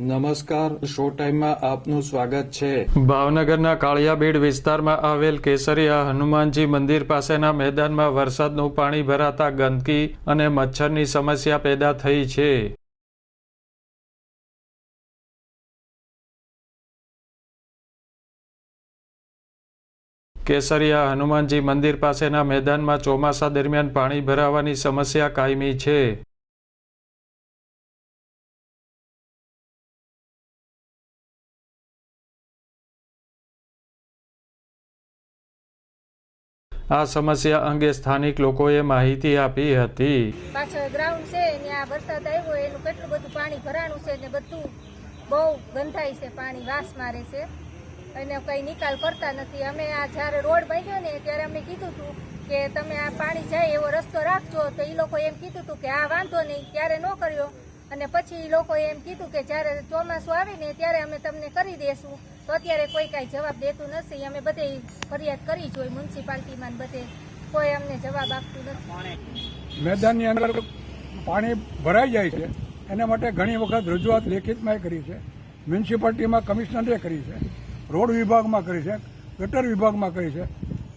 નમસ્કાર શો ટાઈમમાં આપનું સ્વાગત છે. ભાવનગરના કાળિયાબીડ વિસ્તારમાં આવેલ કેસરિયા હનુમાનજી મંદિર પાસેના મેદાનમાં વરસાદનું પાણી ભરાતા ગંદકી અને મચ્છરની સમસ્યા પેદા થઈ છે. કેસરિયા હનુમાનજી મંદિર પાસેના મેદાનમાં ચોમાસા દરમિયાન પાણી ભરાવાની સમસ્યા કાયમી છે. આ સમસ્યા અંગે સ્થાનિક લોકોએ માહિતી આપી હતી. પાછળ ગ્રાઉન્ડ છે ત્યાં વરસાદ આવ્યો, એનું કેટલું બધું પાણી ભરાણું છે ને બધું બહુ ગંધાય છે, પાણી વાસ મારે છે. અને કંઈ નિકાલ કરતા નથી. અમે આ જ્યારે રોડ બાંધ્યો ને ત્યારે અમે કીધું હતું કે તમે આ પાણી જાય એવો રસ્તો રાખજો. તો એ લોકો એમ કીધું હતું કે આ વાંધો નહીં ત્યારે ન કર્યો. અને પછી લોકોએ એમ કીધું કે જ્યારે ચોમાસું આવે ને ત્યારે અમે તમને કરી દેશું. તો અત્યારે કોઈ કાંઈ જવાબ દેતું નથી. અમે બધે ફરિયાદ કરી જોઈ મ્યુનિસિપાલિટીમાં બધે. કોઈ અમને જવાબ આપતું નથી. મેદાનની અંદર પાણી ભરાઈ જાય છે. એના માટે ઘણી વખત રજૂઆત લેખિતમાં કરી છે. મ્યુનિસિપાલિટીમાં કમિશનરે કરી છે. રોડ વિભાગમાં કરી છે. ગટર વિભાગમાં કરી છે.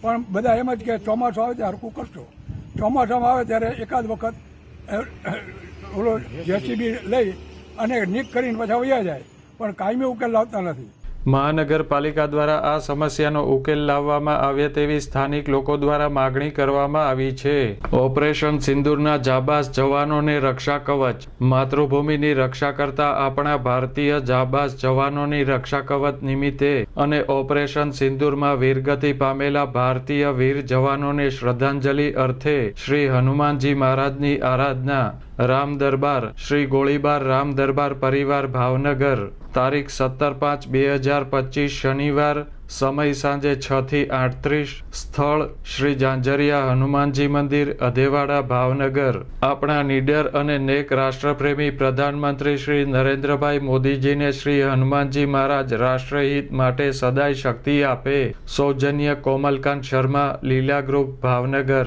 પણ બધા એમ જ કે ચોમાસું આવે ત્યારે હરકું કરશો. ચોમાસામાં આવે ત્યારે એકાદ વખત ઓલો જેસીબી લઈ અને નીક કરીને પાછા વયા જાય. પણ કાયમી ઉકેલ લાવતા નથી. મહાનગરપાલિકા દ્વારા આ સમસ્યાનો ઉકેલ લાવવામાં આવે તેવી સ્થાનિક લોકો દ્વારા માગણી કરવામાં આવી છે. ઓપરેશન સિંદૂરના જાબાઝ જવાનોને રક્ષા કવચ. માતૃભૂમિની રક્ષા કરતા આપણા ભારતીય જાબાઝ જવાનોની રક્ષા કવચ નિમિત્તે અને ઓપરેશન સિંદૂરમાં વીરગતિ પામેલા ભારતીય વીર જવાનોને શ્રદ્ધાંજલિ અર્થે શ્રી હનુમાનજી મહારાજની આરાધના રામ દરબાર, શ્રી ગોળીબાર રામ દરબાર પરિવાર ભાવનગર, તારીખ સત્તર પાંચ બે હજાર પચીસ શનિવાર, સમય સાંજે છ થી આઠત્રીસ, સ્થળ શ્રી જાંજરિયા હનુમાનજી મંદિર, અધેવાડા ભાવનગર. આપણા નીડર અને નેક રાષ્ટ્રપ્રેમી પ્રધાનમંત્રી શ્રી નરેન્દ્રભાઈ મોદીજીને શ્રી હનુમાનજી મહારાજ રાષ્ટ્રહિત માટે સદાય શક્તિ આપે. સૌજન્ય કોમલકાંત શર્મા, લીલા ગ્રુપ, ભાવનગર.